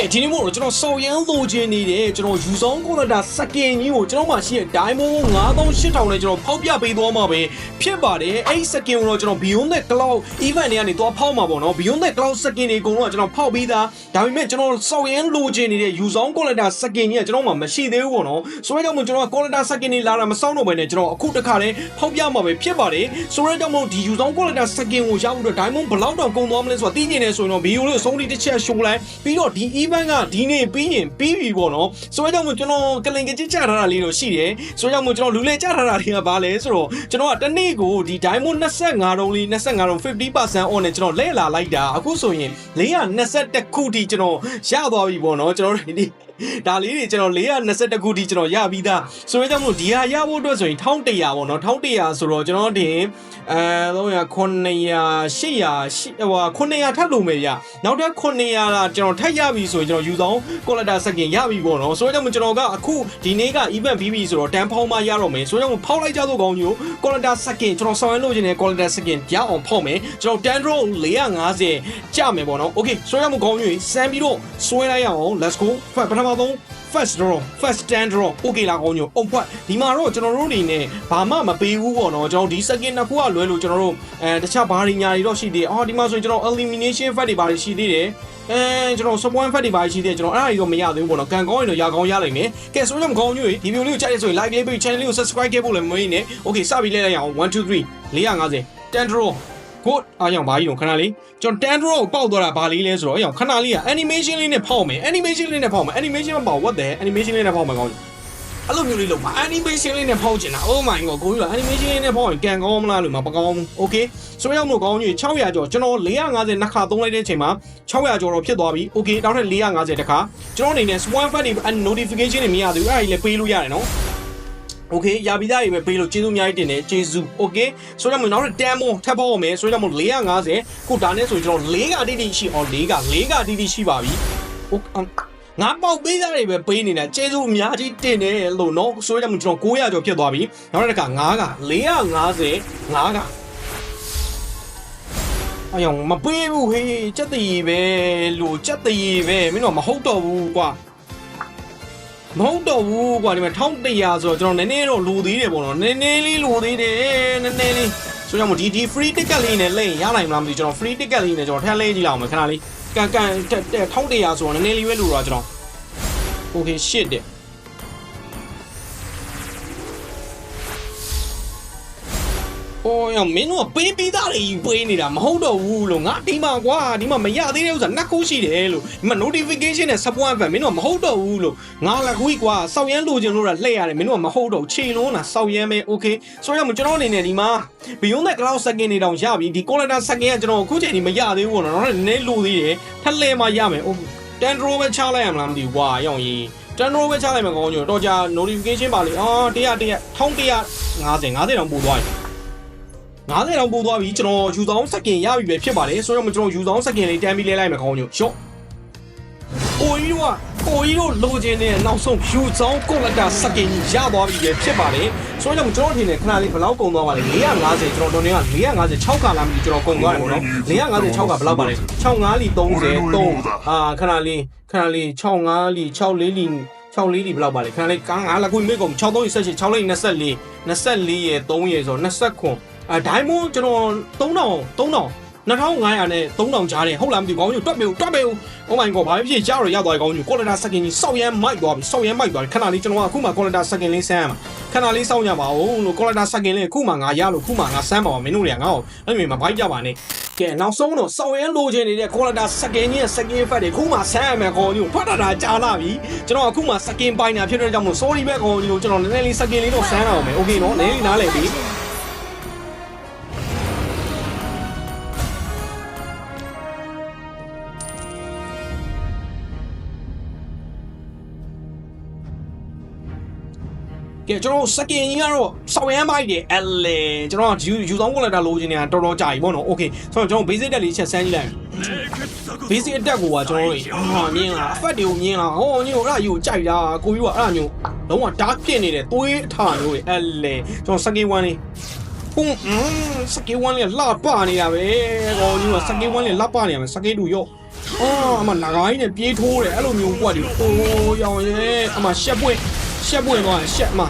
ကဲဒီနေ့မို့တော့ကျွန်တော်စော်ရမ်းလိုချင်နေတဲ့ကျွန်တော်ယူဆောင်ကွန်လက်တာစကင်ကြီးကိုကျွန်တော်မှရှိတဲ့ Diamond 9800နဲ့ကျွန်တော်ဖောက်ပြပေးသွားမှာပဲဖြစ်ပါတယ်အဲ့ဒီစကင်ကိုတော့ကျွန်တော် Beyond the Cloud event တွေကနေသွားဖောက်မှာပေါ့နော် Beyond the Cloud စကင်တွေအကုန်လုံးကကျွန်တော်ဖောက်ပြီးသားဒါပေမဲ့ကျွန်တော်စော်ရမ်းလိုချင်နေတဲ့ယူဆောင်ကွန်လက်တာစကင်ကြီးကကျွန်တော်မှမရှိသေးဘူးပေါ့နော်ဆိုတော့ကြောင့်မို့ကျွန်တော်ကွန်လက်တာစကင်တွေလာတာမစောင့်တော့ဘဲနဲ့ကျွန်တော်အခုတစ်ခါတည်းဖောက်ပြမှာပဲဖြစ်ပါတယ်ဆိုတော့ကြောင့်မို့ဒီယူဆောင်ကွန်လက်တာစကင်ကိုရဖို့တော့ Diamond ဘယ်လောက်တော့ကုန်သွားမလဲဆိုတာသိနေတယ်ဆိုရင်တော့ video လေးကိုဆုံးထိတစ်ချက်ရှိုးလိုက်ပြီးတော့ဒီ event ကဒီနေ့ပြီးရင်ပြီးပြီပေါ့နော်ဆိုတော့ကြောင့်မို့ကျွန်တော်ကလင်ကကြစ်ချထားတာလေးတော့ရှိတယ်ဆိုတော့ကြောင့်မို့ကျွန်တော်လူလေချထားတာတွေကဘာလဲဆိုတော့ကျွန်တော်ကတစ်နေ့ကိုဒီ diamond 25တုံးလေး25တုံး50% on နဲ့ကျွန်တော်လဲလာလိုက်တာအခုဆိုရင်421ခုထိကျွန်တော်ရသွားပြီပေါ့နော်ကျွန်တော်တို့ဒီ ဒါလေးတွေကျွန်တော်421ခုထိကျွန်တော်ရပြီးသားဆိုတော့ကြောင့်မို့ဒီဟာရဖို့အတွက်ဆိုရင်1100ပေါ့နော်1100ဆိုတော့ကျွန်တော်တင်အဲ300 900 800ဟို900ထပ်လို့မယ်ရနောက်ထပ်900လာကျွန်တော်ထပ်ရပြီဆိုရင်ကျွန်တော်ယူဆောင်ကွန်လက်တာစကင်ရပြီပေါ့နော်ဆိုတော့ကြောင့်မို့ကျွန်တော်ကအခုဒီနေ့က event ပြီးပြီဆိုတော့တန်ဖောင်းမှရတော့မယ်ဆိုတော့ကြောင့်မို့ဖောက်လိုက်ကြတော့ကောင်းကြီးကိုကွန်လက်တာစကင်ကျွန်တော်ဆောင်ရလို့ခြင်းနဲ့ကွန်လက်တာစကင်ရအောင်ဖောက်မယ်ကျွန်တော် Tandro 450ကြမယ်ပေါ့နော် okay ဆိုတော့ကြောင့်မို့ကောင်းကြီးစမ်းပြီးတော့ဆွဲလိုက်ရအောင် let's go ပထမဆုံး first draw first stand draw okay လားကောင်းညိုအုံဖွက်ဒီမှာတော့ကျွန်တော်တို့အနေနဲ့ဘာမှမပေးဘူးပေါ့နော်ကျွန်တော်ဒီ second နှစ်ခုကလွဲလို့ကျွန်တော်တို့အဲတခြားဘာတွေညာတွေတော့ရှိသေးတယ်အော်ဒီမှာဆိုရင်ကျွန်တော် elimination fact တွေဘာတွေရှိသေးတယ်အဲကျွန်တော် support fact တွေဘာတွေရှိသေးတယ်ကျွန်တော်အဲ့ဒါတွေတော့မရသေးဘူးပေါ့နော်ကန်ကောင်းရင်တော့ရကောင်းရနိုင်မယ်ကဲဆိုတော့ကောင်းညိုဒီ video လေးကိုကြိုက်ရဆိုရင် like လေးပြီး channel လေးကို subscribe ခဲ့ဖို့လည်းမမေ့နဲ့ okay စပြီးလဲလိုက်အောင်1 2 3 450 10 draw ကိုအားကြောင့်ဘာကြီးတော့ခဏလေးကျွန်တော် Tandro ကိုပေါက်သွားတာဘာလေးလဲဆိုတော့အရောင်ခဏလေးက animation လေးနဲ့ဖောက်မယ် animation လေးနဲ့ဖောက်မယ် animation မပေါ့ what the animation လေးနဲ့ဖောက်မယ်ကောင်းအဲ့လိုမျိုးလေးလုပ်ပါ animation လေးနဲ့ဖောက်ချင်တာ oh my god ကိုကြီးက animation လေးနဲ့ဖောက်ရင်ကန်ကောင်းမလားလို့မပကောင်းဘူး okay ဆိုရောက်မို့ကောင်းကြီး600ကျော်ကျွန်တော်450နှစ်ခါသုံးလိုက်တဲ့အချိန်မှာ600ကျော်တော့ဖြစ်သွားပြီ okay နောက်ထပ်450တခါကျွန်တော်အနေနဲ့ swan fat တွေ notification တွေမရသေးဘူးအဲ့ဒါကြီးလည်းပေးလို့ရတယ်နော် โอเคရပြီးသားတွေပဲပေးလို့ကျေးဇူးအများကြီးတင်တယ်ကျေးဇူးโอเคဆိုတော့ကျွန်တော်တို့တန်မွန်ထပ်ဖို့အောင်မယ်ဆိုတော့ကျွန်တော်450ခုဒါနဲ့ဆိုကျွန်တော်4ကတိတိရှိအောင်4က4ကတိတိရှိပါပြီโอငါပေါက်ပေးသားတွေပဲပေးနေတာကျေးဇူးအများကြီးတင်တယ်လို့เนาะဆိုတော့ကျွန်တော်900ကျော်ဖြစ်သွားပြီနောက်တစ်ခါ9က450 9ကအယောင်မပေးဘူးဟေးစက်တည်ပဲလို့စက်တည်ပဲမင်းတို့မဟုတ်တော့ဘူးကွာ မဟုတ်တော့ဘူးကွာဒီမှာ1100ဆိုတော့ကျွန်တော်နည်းနည်းတော့လိုသေးတယ်ပေါ့နော်နည်းနည်းလေးလိုသေးတယ်နည်းနည်းလေးဆိုတော့ဒီဒီ free ticket လေးနဲ့လိမ့်ရနိုင်မလားမသိကျွန်တော် free ticket လေးနဲ့ကျွန်တော်ထပ်လဲကြည့်လောက်မယ်ခဏလေးကန်ကန်1100ဆိုတော့နည်းနည်းလေးပဲလိုတော့ကျွန်တော် okay shit တဲ့ အိုးရမင်းတို့ကပေးပြီးသားတွေယူပေးနေတာမဟုတ်တော့ဘူးလို့ငါဒီမှာကွာဒီမှာမရသေးတဲ့ဥစ္စာနှက်ခုရှိတယ်လို့ဒီမှာ notification နဲ့ support fan မင်းတို့ကမဟုတ်တော့ဘူးလို့ငါလည်းခွေးကွာစောက်ရမ်းလိုချင်လို့တာလှည့်ရတယ်မင်းတို့ကမဟုတ်တော့ခြေလုံးတာစောက်ရမ်းပဲ okay ဆိုတော့ကျွန်တော်အနေနဲ့ဒီမှာ beyond the cloud second နေတောင်ရပြီဒီ collector second ကကျွန်တော်အခုချိန်ဒီမရသေးဘူးပေါ့နော်တော့နည်းနည်းလိုသေးတယ်ထက်လဲမှရမယ် okay 10 draw ပဲချလိုက်ရမလားမသိဘူးကွာရောင်ကြီးတန်ရိုးပဲချလိုက်မှာကောင်းညိုတော့ကြာ notification ပါလေအော်100 100 1150 50တောင်ပို့သွားပြီ 90တောင်ပို့သွားပြီကျွန်တော်ယူဆောင်စက်ကင်ရပြီပဲဖြစ်ပါတယ်ဆိုတော့ကျွန်တော်ယူဆောင်စက်ကင်လေးတန်းပြီးလဲလိုက်မှာကောင်းညိုရှော့ကိုကြီးတို့ကကိုကြီးတို့လိုချင်တဲ့နောက်ဆုံးယူဆောင်ကွန်လက်တာစက်ကင်ရသွားပြီပဲဖြစ်ပါတယ်ဆိုတော့ကျွန်တော်ထင်တယ်ခဏလေးဘယ်လောက်ကုန်သွားပါလဲ450ကျွန်တော်တို့နေက450 6ကလာမလို့ကျွန်တော်ကုန်သွားတယ်ပေါ့နော်456ကဘယ်လောက်ပါလဲ65လီ30 3အာခဏလေးခဏလေး65လီ64လီ6လေးဒီဘယ်လောက်ပါလဲခဏလေးကားငါလာခွေမေကုန်6 3 28 6လေး24 24ရဲ့3ရဲ့ဆိုတော့29 အဲဒိုင်းမွန်ကျွန်တော်3000 3000 2500နဲ့3000ကြားတယ်ဟုတ်လားမသိဘူးကောင်းကြီးတွက်မေတွက်မေ Oh my god ဘာဖြစ်ကြားတော့ရသွားပြီကောင်းကြီး quality second ကြီးစောက်ရမ်းမိုက်သွားပြီစောက်ရမ်းမိုက်သွားပြီခဏလေးကျွန်တော်ကအခုမှ quality second လေးဆန်းရမှာခဏလေးစောင့်ကြပါဦးလို့ quality second လေးအခုမှငါရလို့အခုမှငါဆန်းပါပါမင်းတို့တွေကငါ့ကိုအဲ့လိုမျိုးမဘိုက်ကြပါနဲ့ကဲနောက်ဆုံးတော့စောက်ရမ်းလိုချင်နေတဲ့ quality second ကြီးရဲ့ second effect တွေအခုမှဆန်းရမယ်ကောင်းကြီးကိုထွက်တာတာကြားလာပြီကျွန်တော်အခုမှ second ပိုင်းတာဖြစ်တဲ့ကြောင့်မို့ sorry ပဲကောင်းကြီးကိုကျွန်တော်နည်းနည်းလေး second လေးတော့ဆန်းတော့မယ် okay နော်နည်းနည်းနားလည်ပြီ ကဲကျွန်တော်စကင်ကြီးကတော့စောက်ရမ်းပိုက်တယ်အလေကျွန်တော်ယူယူဆောင်ကွန်လက်တာလိုချင်နေတာတော်တော်ကြာပြီပေါ့နော်โอเคဆိုတော့ကျွန်တော် basic တက်လေးချက်ဆန်းကြည့်လိုက် basic အတက်ကိုကကျွန်တော်တို့ဟာမြင်လားအဖက်တွေကိုမြင်လားဟောညို့အဲ့ဒါယူကြိုက်တာကိုကြီးကအဲ့ဒါမျိုးလုံးဝ dark ဖြစ်နေတယ်သွေးအထာမျိုးတွေအလေကျွန်တော်စကင်1လေးပုံစကင်1လေးလှပနေတာပဲကောကြီးကစကင်1လေးလှပနေရမယ်စကင်2ရော့ အော်အမနာဂိုင်းနဲ့ပြေးထိုးတယ်အဲ့လိုမျိုးကွက်ဒီအိုးရောင်ရဲအမရှက်ပွင့် ရှက်ပွင့်သွားရှက်အမ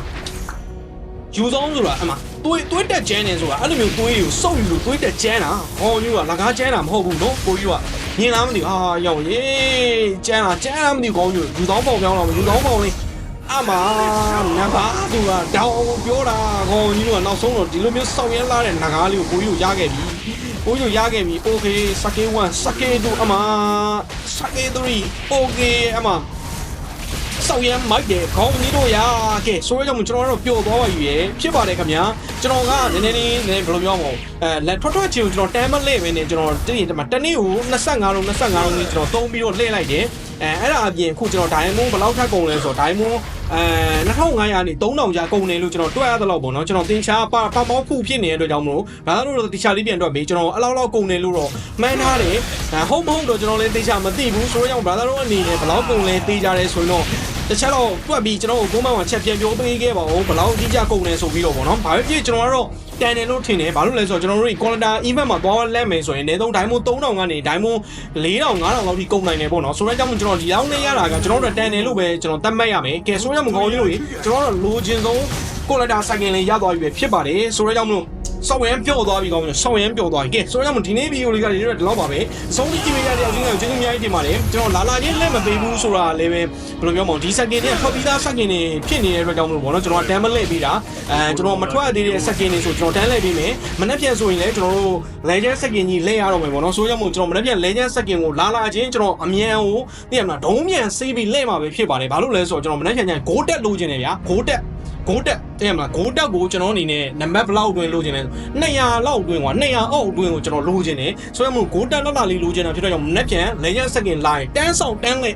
ယူဆောင်ဆိုတာအမသွေးသွေးတက်ကျန်းနေဆိုတာအဲ့လိုမျိုးသွေးတွေကိုစုပ်ယူလို့သွေးတက်ကျန်းတာဟောမျိုးကလကားကျန်းတာမဟုတ်ဘူးနော်ကိုကြီးကမြင်လားမသိဘူးအာရောင်ရဲကျန်းတာကျန်းလားမသိဘူးကောင်းယူယူဆောင်ပေါင်ပြောင်းတော့ယူဆောင်ပေါင်လေးအမနဘာသူကတောင်းပြောတာကောင်းကြီးကနောက်ဆုံးတော့ဒီလိုမျိုးစောက်ရဲလာတဲ့နဂါးလေးကိုကိုကြီးကိုရခဲ့ပြီကိုကြီးရခဲ့ပြီ okay စကေ1စကေ2အမစကေ3 okay အမ စောက်ရမ်းမိုက်တယ်ခေါင်းကြီးတို့ရကဲဆိုရကြောင့်ကျွန်တော်တို့ပျော်သွားပါယူရဖြစ်ပါတယ်ခင်ဗျာကျွန်တော်ကနည်းနည်းလေးနည်းနည်းဘယ်လိုပြောမလဲအဲလက်ထွက်ထွက်ချင်းကိုကျွန်တော်တမ်းမလဲပဲနဲ့ကျွန်တော်တနေ့တမတနေ့ကို25လုံး25လုံးကြီးကျွန်တော်သုံးပြီးတော့လှည့်လိုက်တယ်အဲအဲ့ဒါအပြင်အခုကျွန်တော်ဒိုင်မွန်ဘယ်လောက်ထပ်ကုန်လဲဆိုတော့ဒိုင်မွန်အဲ2500နေ3000ကြာကုန်တယ်လို့ကျွန်တော်တွက်ရသလောက်ပေါ့နော်ကျွန်တော်တင်ချာပါပမောက်ခုဖြစ်နေတဲ့အတွက်ကြောင့်မလို့ဘာလို့လဲတင်ချာလေးပြန်တွက်ပြီးကျွန်တော်အလောက်လောက်ကုန်တယ်လို့တော့မှန်းထားတယ်အဲဟုတ်မဟုတ်တော့ကျွန်တော်လည်းတင်ချာမသိဘူးဆိုတော့ကြောင့် brother တို့အနေနဲ့ဘယ်လောက်ကုန်လဲသိကြတယ်ဆိုရင် တော့တခြားတော့တွက်ပြီးကျွန်တော်ကိုကိုမမှာချက်ပြန်ပြောပေးခဲ့ပါဦးဘယ်လောက်အတိအကျကုန်တယ်ဆိုပြီးတော့ပေါ့နော်ဘာဖြစ်ဖြစ်ကျွန်တော်ကတော့တန်တယ်လို့ထင်တယ်ဘာလို့လဲဆိုတော့ကျွန်တော်တို့ quality event မှာသွားလက်မယ်ဆိုရင်အနည်းဆုံး diamond 3000ကနေ diamond 4000 5000လောက်ထိကုန်နိုင်တယ်ပေါ့နော်ဆိုတော့ကြောင့်ကျွန်တော်ဒီလောက်နဲ့ရတာကကျွန်တော်တို့တန်တယ်လို့ပဲကျွန်တော်သတ်မှတ်ရမယ်ကဲဆိုရမကောင်းကြီးလို့ကျွန်တော်တို့လိုချင်ဆုံး quality second လေးရသွားပြီပဲဖြစ်ပါတယ်ဆိုတော့ကြောင့်မလို့ ဆောက်ရမ်းပျော့သွားပြီကောင်းပြီဆောက်ရမ်းပျော့သွားပြီကဲဆိုတော့ကြောင့်ဒီနေ့ဗီဒီယိုလေးကဒီတော့ပါပဲအဆုံးထိကြည့်ပေးရတဲ့အချင်းကကျေးဇူးအများကြီးတင်ပါတယ်ကျွန်တော်လာလာချင်းလက်မပေးဘူးဆိုတာလည်းပဲဘယ်လိုပြောမလဲဒီ second နဲ့ထွက်ပြီးသား second တွေဖြစ်နေတဲ့အတွက်ကြောင့်မလို့ပေါ့နော်ကျွန်တော်ကတန်းမလဲပေးတာအဲကျွန်တော်မထွက်သေးတဲ့ second တွေဆိုကျွန်တော်တန်းလဲပေးမယ်မနေ့ပြန်ဆိုရင်လည်းကျွန်တော်တို့ legend second ကြီးလဲရတော့မယ်ပေါ့နော်ဆိုကြောင့်မို့ကျွန်တော်မနေ့ပြန် legend second ကိုလာလာချင်းကျွန်တော်အမြန်ကိုသိရမလားဒုံးမြန်ဆေးပြီးလဲမှာပဲဖြစ်ပါတယ်ဘာလို့လဲဆိုတော့ကျွန်တော်မနေ့ပြန်ကျရင် go တက်လိုချင်တယ်ဗျာ go တက် ဂိုးတက်တဲ့မလားဂိုးတက်ကိုကျွန်တော်အနေနဲ့နံပါတ်ဘလောက်အတွင်းလိုချင်လဲ200လောက်အတွင်းกว่า200အောက်အတွင်းကိုကျွန်တော်လိုချင်တယ်ဆိုတော့မို့ဂိုးတက်လောက်လာလေးလိုချင်တာဖြစ်တော့ကြောင့်မနေ့ပြန် legend second line တန်းဆောင်တန်းလဲ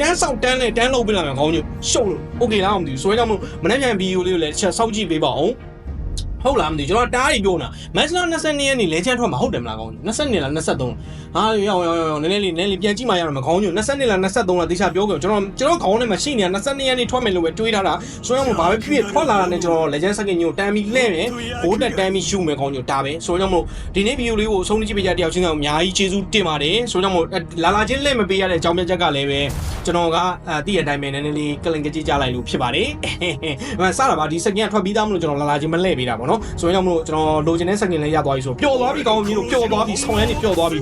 တန်းဆောင်တန်းလဲတန်းလုပ်ပေးလာမယ်ခေါင်းညရှုပ်လို့ okay လားမသိဘူးဆိုတော့ကြောင့်မို့မနေ့ပြန်ဗီဒီယိုလေးကိုလည်းတစ်ချက်စောင့်ကြည့်ပေးပါအောင် ဟုတ်လားမသိဘူးကျွန်တော်တားရီပြောနေတာမက်စလာ22ရက်နေ့လဲချမ်းထွက်မှာဟုတ်တယ်မလားကောင်းကြီး22လား23ဟာရောင်ရောင်ရောင်နည်းနည်းလေးနည်းနည်းလေးပြန်ကြည့်မှရတော့မကောင်းကြီး22လား23လားတေချာပြောကြကျွန်တော်ကျွန်တော်ခေါင်းထဲမှာရှိနေတာ22ရက်နေ့ထွက်မယ်လို့ပဲတွေးထားတာဆိုတော့ဘာပဲဖြစ်ဖြစ်ထွက်လာတာနဲ့ကျွန်တော် legend second ညိုတမ်းပြီးလဲမယ်ဘိုးတက်တမ်းပြီးရှုမယ်ကောင်းကြီးဒါပဲဆိုတော့မို့ဒီနေ့ဗီဒီယိုလေးကိုအဆုံးထိကြည့်ပေးကြတဲ့ယောက်ချင်းကအများကြီးကျေးဇူးတင်ပါတယ်ဆိုတော့မို့လာလာချင်းလဲမပေးရတဲ့အကြောင်းပြချက်ကလည်းပဲကျွန်တော်ကအဲတည့်ရတိုင်းပဲနည်းနည်းလေးကလင်ကကြည့်ကြလိုက်လို့ဖြစ်ပါတယ်ဟမ်စတာပါဒီ second ကထွက်ပြီးသားမလို့ကျွန်တော်လာလာချင်းမလဲပေးတာပေါ့နော်ဆိုတော့မို့ကျွန်တော်လိုချင်တဲ့ second လေးရသွားပြီဆိုပျော်သွားပြီကောင်းကြီးလို့ပျော်သွားပြီဆောင်းရမ်းနေပျော်သွားပြီ